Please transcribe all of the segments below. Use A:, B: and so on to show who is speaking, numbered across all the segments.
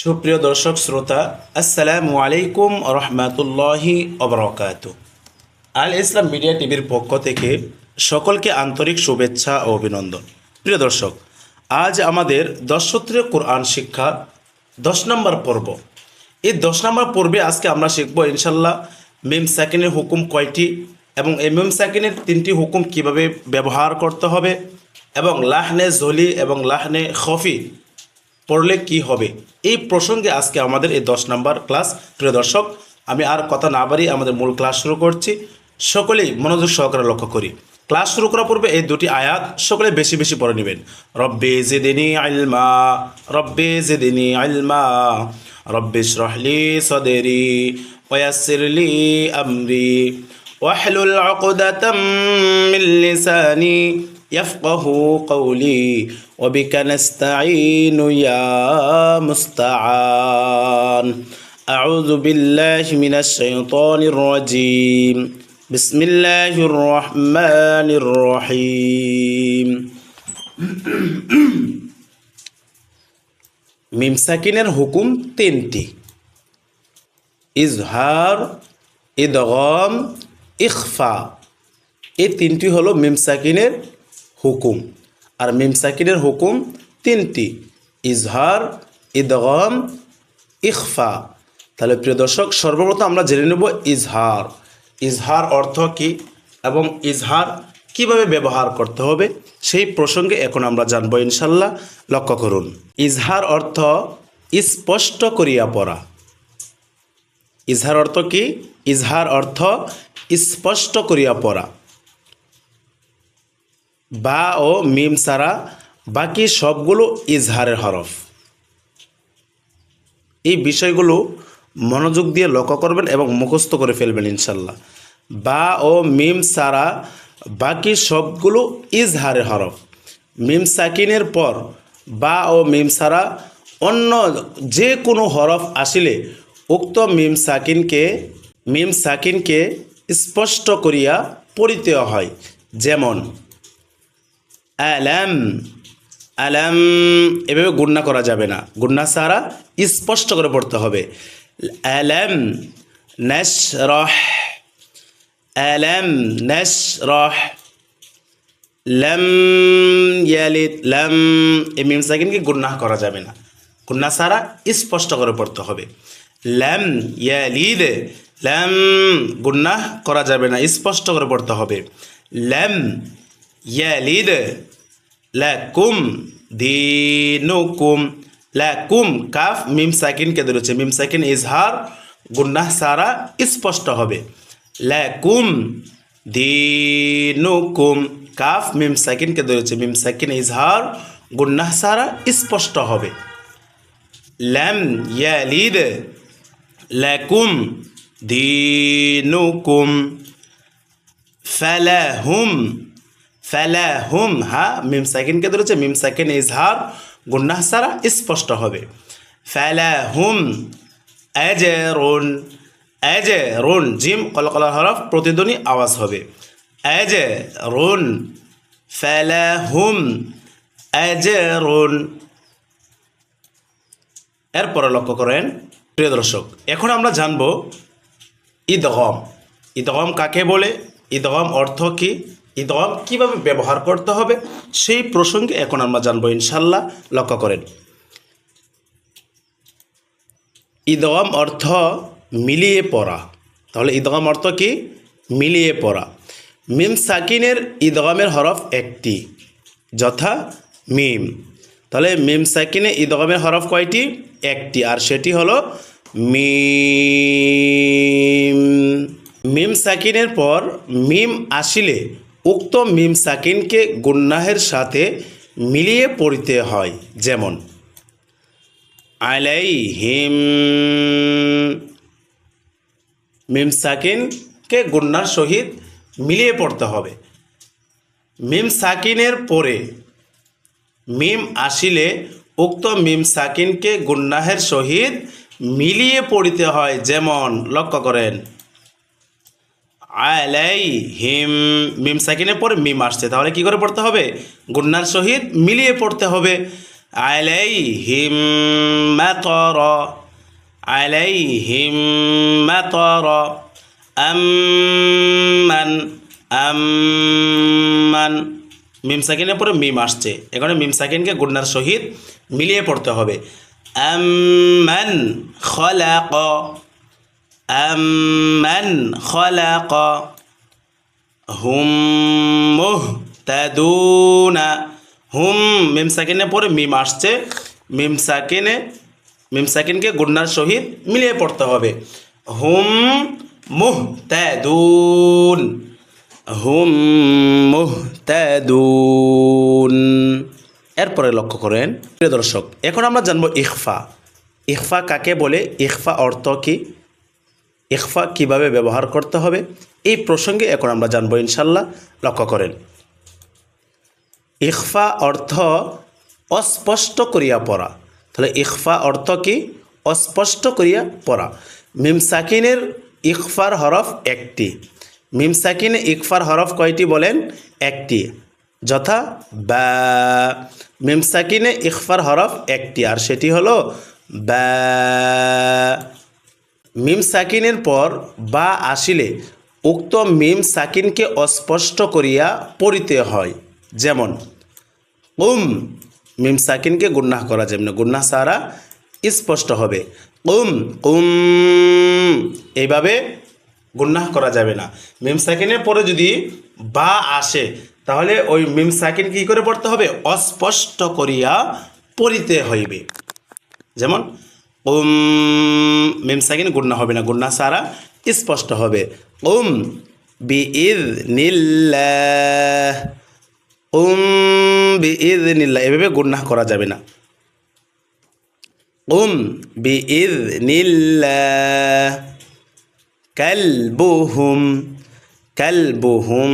A: সুপ্রিয় দর্শক, শ্রোতা, আসসালামু আলাইকুম রহমাতুল্লাহি অবরকাত আল ইসলাম মিডিয়া টিভির পক্ষ থেকে সকলকে আন্তরিক শুভেচ্ছা ও অভিনন্দন। প্রিয় দর্শক, আজ আমাদের দশ কোরআন শিক্ষা দশ নম্বর পর্ব। এই দশ নম্বর পর্বে আজকে আমরা শিখব ইনশাল্লাহ মিম সাকিনের হুকুম কয়টি এবং এই মিম সাকিনের তিনটি হুকুম কীভাবে ব্যবহার করতে হবে এবং লাহনে জলি এবং লাহনে খফি পড়লে কি হবে এই প্রসঙ্গে আজকে আমাদের এই দশ নম্বর ক্লাস। প্রিয় দর্শক, আমি আর কথা না বাড়িয়ে আমাদের মূল ক্লাস শুরু করছি। সকলেই মনোযোগ সহকারে লক্ষ্য করি। ক্লাস শুরু করার পূর্বে এই দুটি আয়াত সকলে বেশি বেশি পড়ে নেবেন। রব্বে জেদিনী আলমা রব্বে জেদিনী আলমা রব্বে শরহলি সদেরি ওয়াসিরলি আমরি ওয়াহলুল অকদাতম মিল্লিসানি ইয়াফকাহু কৌলি وبك نستعين يا مستعان أعوذ بالله من الشيطان الرجيم بسم الله الرحمن الرحيم মিম সাকিনের হুকুম তিনটি ইজহার ইদগম ইখফা এই তিনটি হলো মিম সাকিনের হুকুম আর মিম সাকিনের হুকুম তিনটি। ইজহার, ইদগম, ইখফা। তাহলে প্রিয় দর্শক, সর্বপ্রথম আমরা জেনে নেব ইজহার। ইজহার অর্থ কি এবং ইজহার কীভাবে ব্যবহার করতে হবে, সেই প্রসঙ্গে এখন আমরা জানব ইনশাল্লাহ। লক্ষ্য করুন। ইজহার অর্থ স্পষ্ট করিয়া পড়া। ইজহার অর্থ কি? ইজহার অর্থ স্পষ্ট করিয়া পড়া। বা ও মিম সারা বাকি সবগুলো ইজহারের হরফ। এই বিষয়গুলো মনোযোগ দিয়ে লক্ষ্য করবেন এবং মুখস্থ করে ফেলবেন ইনশাল্লাহ। বা ও মিম সারা বাকি সবগুলো ইজহারের হরফ। মিম সাকিনের পর বা ও মিম সারা অন্য যে কোনো হরফ আসিলে উক্ত মিম সাকিনকে মিম সাকিনকে স্পষ্ট করিয়া পড়িতে হয়। যেমন আলাম আলাম এভাবে গুন্না করা যাবে না। গুন্না সারা স্পষ্ট করে পড়তে হবে। আলাম আলাম নশ রহ লম ইয়ালিদ, লম এই মিম সাকিনকে গুন্না করা যাবে না। গুন্না সারা স্পষ্ট করে পড়তে হবে। লম ইয়ালিদ, লম গুন্না করা যাবে না, স্পষ্ট করে পড়তে হবে। লম ইয়ালিদ লাকুম দিনুকুম লাকুম কাফ মিম সাকিনকে ধরেছে মিম সাকিন ইজহার গুন্নাহ সারা স্পষ্ট হবে লাকুম দিনুকুম কাফ মিম সাকিনকে ধরেছে মিম সাকিন ইজহার গুন্নাহ সারা স্পষ্ট হবে ল্যাম ইয়ালিদ লাকুম দিনুকুম ফালাহুম ফালাহুম, হা, মিম সাকিনকে ধরেছে? মিম সাকিন ইজহার গুন্নাহ সারা স্পষ্ট হবে। ফালাহুম অ্যাজেরুন অ্যাজেরুন জিম কলকলার হরফ, প্রতিধ্বনি আওয়াজ হবে। অ্যাজেরুন ফালাহুম অ্যাজেরুন এরপরে লক্ষ্য করেন, প্রিয় দর্শক, এখন আমরা জানব ঈদগম ঈদগম কাকে বলে? ঈদগম অর্থ কি? ঈদগম কীভাবে ব্যবহার করতে হবে, সেই প্রসঙ্গে এখন আমরা জানব ইনশাল্লাহ লক্ষ্য করেন। ঈদগম অর্থ মিলিয়ে পড়া। তাহলে ঈদগম অর্থ কি? মিলিয়ে পড়া। মিম সাকিনের ঈদগমের হরফ একটি, যথা মিম। তাহলে মিম সাকিনে ঈদগমের হরফ কয়টি? একটি। আর সেটি হলো মিম। মিম সাকিনের পর মিম আসিলে উক্ত মিম সাকিনকে গুন্নাহের সাথে মিলিয়ে পড়িতে হয়, যেমন, আলাইহিম, মিম সাকিনকে গুন্নার সহিত মিলিয়ে পড়তে হবে। মিম সাকিনের পরে মিম আসিলে উক্ত মিম সাকিনকে গুন্নাহের সহিত মিলিয়ে পড়িতে হয়, যেমন, লক্ষ্য করেন আলাই হিম মিম সাকিনের পর মিম আসছে। তাহলে কি করে পড়তে হবে? গুন্নার সহিত মিলিয়ে পড়তে হবে। আলাই হিম মাতর আলাই হিম মাতর আমান আমান মিম সাকিনের পরে মিম আসছে। এখানে মিম সাকিনকে গুন্নার সহিত মিলিয়ে পড়তে হবে। আমান খলাক। আম্মান খলাক হুম মুহতাদুনা হুম মিম সাকিনের পরে মিম আসছে মিম সাকিনে মিম সাকিনকে গুন্নার সহিত মিলিয়ে পড়তে হবে হুম মুহতাদুন হুম মুহতাদুন এরপরে লক্ষ্য করেন, প্রিয় দর্শক, এখন আমরা জানব ইখফা। ইখফা কাকে বলে? ইখফা অর্থ কি? ইখফা কীভাবে ব্যবহার করতে হবে, এই প্রসঙ্গে এখন আমরা জানব ইনশাল্লাহ লক্ষ্য করেন। ইখফা অর্থ অস্পষ্ট করিয়া পড়া। তাহলে ইখফা অর্থ কি? অস্পষ্ট করিয়া পড়া। মিম সাকিনের ইখফার হরফ একটি। মিম সাকিনে ইকফার হরফ কয়টি বলেন? একটি। যথা বা। মিমসাকিনে ইকফার হরফ একটি। আর সেটি হলো বা। মিম সাকিনের পর বা আসিলে উক্ত মিম সাকিনকে অস্পষ্ট করিয়া পড়িতে হয়। যেমন, উম, মিম সাকিনকে গুন্নাহ করা যাবে না গুন্নাহ সারা স্পষ্ট হবে। উম উম, এইভাবে গুন্নাহ করা যাবে না। মিম সাকিনের পরে যদি বা আসে, তাহলে ওই মিম সাকিন কী করে পড়তে হবে? অস্পষ্ট করিয়া পড়িতে হইবে। যেমন উম মিম সাকিন গুন্না হবে না গুন্না সারা স্পষ্ট হবে। ওম বি ইদ উম বি ইদ নিল্লাহ এভাবে গুন্নাহ করা যাবে না। ওম বি ইদ নিল্লাহ কালবুহুম কালবুহুম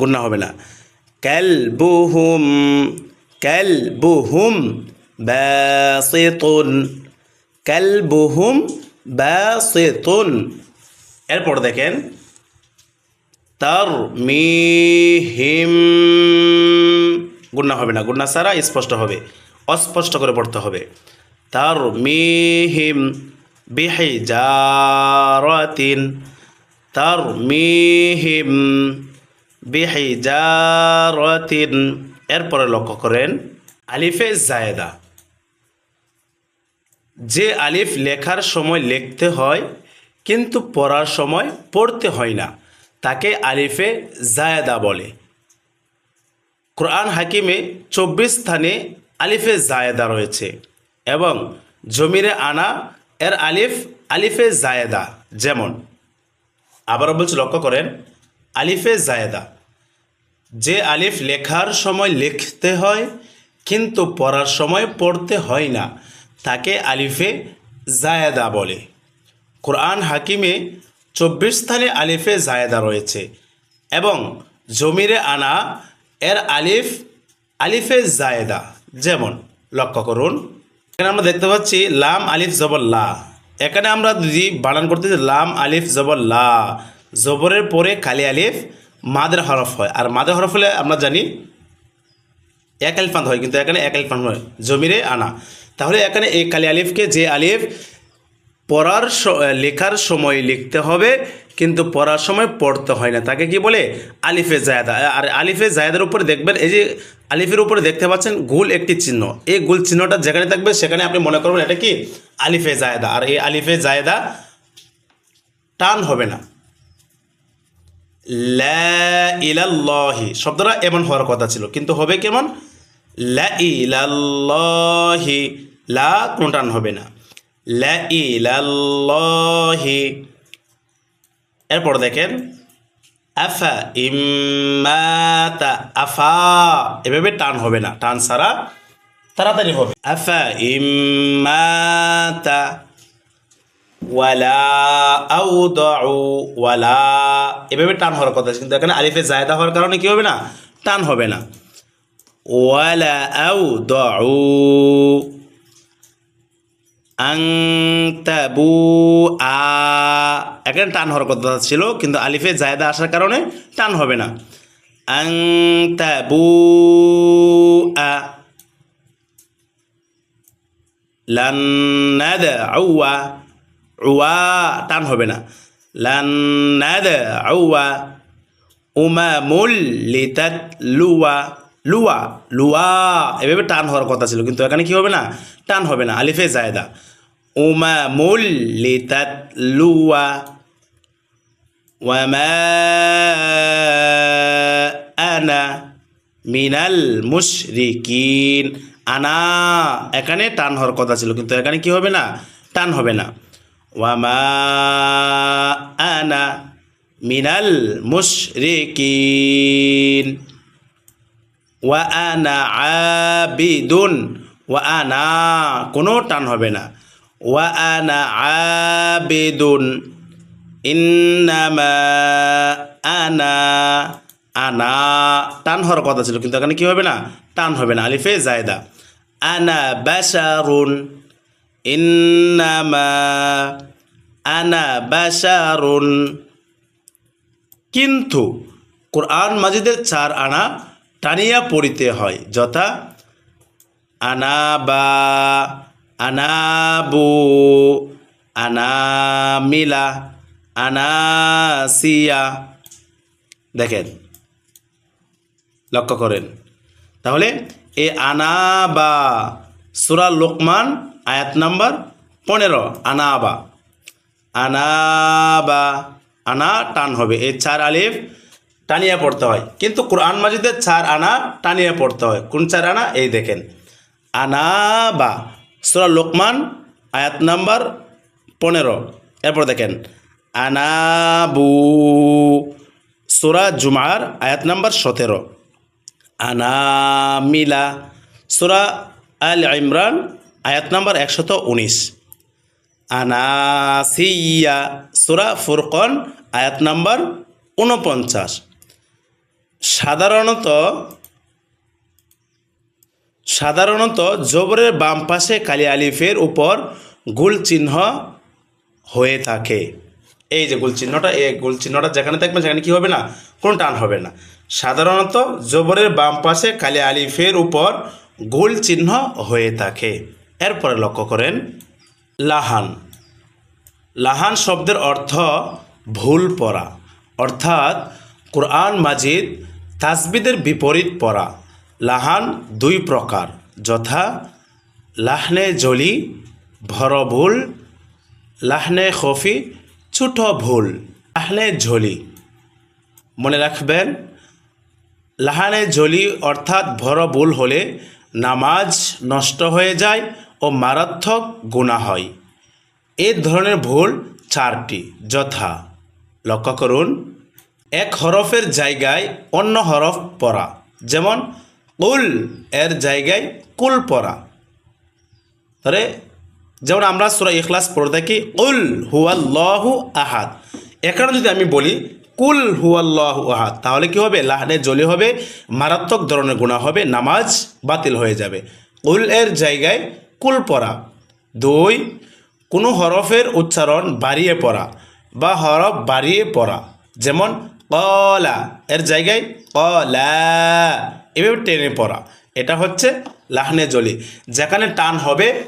A: গুন্না হবে না। কালবুহুম কালবুহুম, বাসিতুন। কালবুহুম বাসিতুন। এরপর দেখেন তার মিহিম গুন্না হবে না গুন্না সারা স্পষ্ট হবে, অস্পষ্ট করে পড়তে হবে। তার মিহিম বিহিজারাতিন। তার মিহিম বিহিজারাতিন। এরপরে লক্ষ্য করেন আলিফে জায়দা। যে আলিফ লেখার সময় লিখতে হয়, কিন্তু পড়ার সময় পড়তে হয় না। তাকে আলিফে জায়দা বলে। কোরআন হাকিমে চব্বিশ স্থানে আলিফে জায়দা রয়েছে এবং জমিরে আনা এর আলিফ আলিফে জায়দা যেমন। আবারও বলছি, লক্ষ্য করেন, আলিফে জায়দা। যে আলিফ লেখার সময় লিখতে হয়, কিন্তু পড়ার সময় পড়তে হয় না। তাকে আলিফে জায়দা বলে। কোরআন হাকিমে চব্বিশ স্থানে আলিফে জায়দা রয়েছে এবং জমিরে আনা এর আলিফ, আলিফে জায়দা। যেমন, লক্ষ্য করুন, এখানে আমরা দেখতে পাচ্ছি লাম, আলিফ, জবর, লা। এখানে আমরা যদি বানান করতেছি লাম, আলিফ, জবর, লা। জবরের পরে কালি আলিফ, মাদের হরফ হয়। আর মাদের হরফ হলে আমরা জানি এক আলিফান হয়, কিন্তু এখানে এক আলিফান হয় জমিরে আনা। তাহলে এখানে এই কালি আলিফকে যে আলিফ পড়ার লেখার সময় লিখতে হবে, কিন্তু পড়ার সময় পড়তে হয় না। তাকে কি বলে? আলিফে জায়দা। আর আলিফে জায়দার উপরে দেখবেন, এই যে আলিফের উপরে দেখতে পাচ্ছেন গুল একটি চিহ্ন। এই গুল চিহ্নটা যেখানে থাকবে সেখানে আপনি মনে করবেন এটা কি? আলিফে জায়দা। আর এই আলিফে জায়দা টান হবে না। লা ইলাল্লাহি শব্দটা এমন হওয়ার কথা ছিল, কিন্তু হবে কেমন? লা লা কোনো টান হবে না। লা এরপর দেখেন, আফা ইম্মাতা আফা। এভাবে টান হবে না, টান ছাড়া তাড়াতাড়ি হবে। আফা ইম্মাতা ওয়ালা ওয়ালা। এভাবে টান হওয়ার কথা কিন্তু এখানে আলিফে জায়দা হওয়ার কারণে কি হবে না, টান হবে না। ওয়ালা আউদাউ আংতাবু আ। এখানে টান হওয়ার কথা ছিল, কিন্তু আলিফে জায়দা আসার কারণে টান হবে না। আংতাবু আ। লান্নাদ আউয়া উয়া টান হবে না। লান্নাদ আউয়া উমামুল লিতাত লুয়া লুয়া। এভাবে টান হওয়ার কথা ছিল, কিন্তু এখানে কি হবে না? টান হবে না। আলিফে জায়দা। উমামুল লিতাত লুয়া। ওয়ামা আনা মিনাল মুশরিকিন। আনা, এখানে টান হওয়ার কথা ছিল, কিন্তু এখানে কি হবে না? টান হবে না। ওয়ামা আনা মিনাল মুশরিকিন। ওয়া আনা আবিদুন, ওয়া আনা কোনো টান হবে না। ওয়া আনা আবিদুন, ইন্নামা আনা আনা টান হওয়ার কথা ছিল, কিন্তু এখানে কি হবে না? টান হবে না, আলিফে জায়দা। আনা বাশারুন, ইন্নামা আনা বাশারুন। কিন্তু কোরআন মাজিদের চার আনা টানিয়া পড়িতে হয়, যথা আনাবা, আনাবু, আনামিলা, আনাসিয়া। দেখেন, লক্ষ্য করেন। তাহলে এ আনাবা, সুরা লোকমান, আয়াত নাম্বার পনেরো, আনাবা। আনাবা, আনা টান হবে এ চার আলিফ টানিয়ে পড়তে হয়। কিন্তু কোরআন মাজিদের চার আনা টানিয়ে পড়তে হয়। কোন চার আনা? এই দেখেন। আনাবা সুরা লোকমান, আয়াত নাম্বার পনেরো। এরপর দেখেন আনাবু সুরা জুমার আয়াত নাম্বার সতেরো। আনামিলা সুরা আল ইমরান আয়াত নাম্বার একশত উনিশ। আনাসিয়া সুরা ফুরকন আয়াত নাম্বার উনপঞ্চাশ সাধারণত সাধারণত জবরের বাম পাশে কালি আলিফের উপর গুল চিহ্ন হয়ে থাকে। এই যে গুল চিহ্নটা, এই গুল চিহ্নটা যেখানে থাকবে সেখানে কি হবে না? কোনো টান হবে না। সাধারণত জবরের বাম পাশে কালি আলিফের উপর গুল চিহ্ন হয়ে থাকে। এরপরে লক্ষ্য করেন, লাহান। লাহান শব্দের অর্থ ভুল পড়া। অর্থাৎ কোরআন মাজিদ তাসবিদের বিপরীত পড়া লাহান দুই প্রকার। যথা লাহনে জলি, ভর ভুল। লাহনে খফি, ছোট ভুল। লাহনে ঝলি মনে রাখবেন, লাহানে ঝলি অর্থাৎ ভর ভুল হলে নামাজ নষ্ট হয়ে যায় ও মারাত্মক গুণা হয়। এই ধরনের ভুল চারটি। যথা লক্ষ্য করুন এক হরফের জায়গায় অন্য হরফ পড়া। যেমন, কুল এর জায়গায় কুল পড়া। তাহলে, যেমন আমরা সুরা ইখলাস পড়ে থাকি উল হুয়াল্লাহু আহাদ। এখানে যদি আমি বলি, কুল হুয়াল্লাহু আহাদ, তাহলে কি হবে? লাহনে জলি হবে, মারাত্মক ধরনের গুণা হবে, নামাজ বাতিল হয়ে যাবে। উল এর জায়গায় কুল পড়া। দুই, কোনো হরফের উচ্চারণ বাড়িয়ে পড়া বা হরফ বাড়িয়ে পড়া। যেমন কলা। এর জায়গায় কলা। এভাবে টেনে পড়া। এটা হচ্ছে লাহনে জলি। যেখানে টান হবে,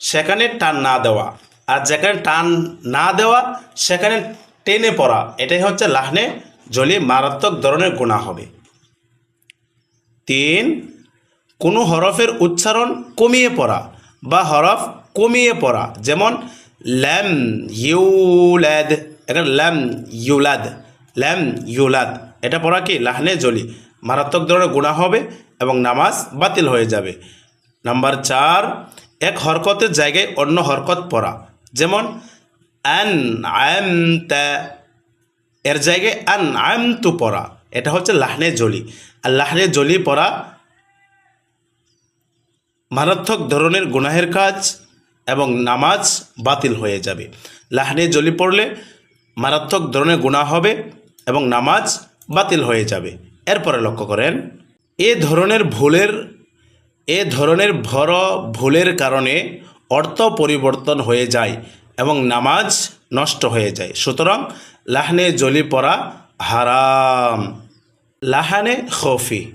A: সেখানে টান না দেওয়া। আর যেখানে টান না দেওয়া, সেখানে টেনে পড়া। এটাই হচ্ছে লাহনে জলি। মারাত্মক ধরনের গুণা হবে। তিন, কোনো হরফের উচ্চারণ কমিয়ে পড়া বা হরফ কমিয়ে পড়া। যেমন ল্যাম ইউলাদ। এখানে ল্যাম ইউলাদ। ল্যাম ইউলাদ। এটা পড়া কি? লাহনে জলি মারাত্মক ধরনের গুণা হবে এবং নামাজ বাতিল হয়ে যাবে। নাম্বার চার, এক হরকতের জায়গায় অন্য হরকত পড়া। যেমন, আন আম এর জায়গায় আন আম তু পড়া। এটা হচ্ছে লাহনে জলি আর লাহনে জলি পড়া মারাত্মক ধরনের গুনাহের কাজ এবং নামাজ বাতিল হয়ে যাবে। লাহনে জলি পড়লে মারাত্মক ধরনের গুনাহ হবে এবং নামাজ বাতিল হয়ে যাবে। এরপরে লক্ষ্য করেন, এ ধরনের ভুলের, এ ধরনের ভর ভুলের কারণে অর্থ পরিবর্তন হয়ে যায় এবং নামাজ নষ্ট হয়ে যায়। সুতরাং লাহনে জলি পড়া হারাম। লাহানে খফি।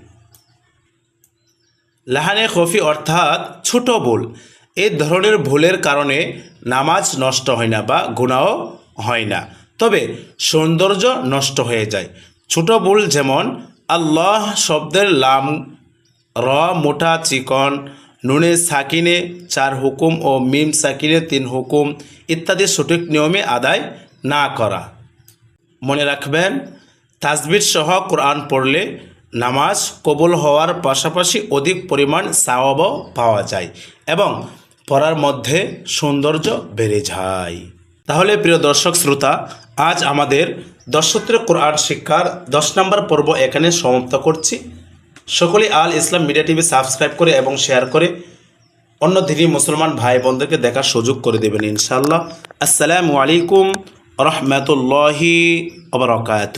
A: লাহানে খফি অর্থাৎ ছোট ভুল। এ ধরনের ভুলের কারণে নামাজ নষ্ট হয় না বা গুণাও হয় না। তবে সৌন্দর্য নষ্ট হয়ে যায়। ছোট ভুল যেমন, আল্লাহ শব্দের লাম, র মোটা চিকন, নুনে সাকিনে চার হুকুম ও মিম সাকিনে তিন হুকুম ইত্যাদি সঠিক নিয়মে আদায় না করা। মনে রাখবেন তাজবির সহ কোরআন পড়লে নামাজ কবুল হওয়ার পাশাপাশি অধিক পরিমাণ সাওয়াবও পাওয়া যায় এবং পড়ার মধ্যে সৌন্দর্য বেড়ে যায়। তাহলে প্রিয় দর্শক শ্রোতা, আজ আমাদের দশত্র কোরআন শিক্ষার দশ নম্বর পর্ব এখানে সমাপ্ত করছি। সকলে Al Islam media TV subscribe করে এবং শেয়ার করে অন্য ধীরে মুসলমান ভাই বোনদেরকে দেখার সুযোগ করে দেবেন ইনশাল্লাহ আসসালামু আলাইকুম রহমতুল্লাহি আবরকাত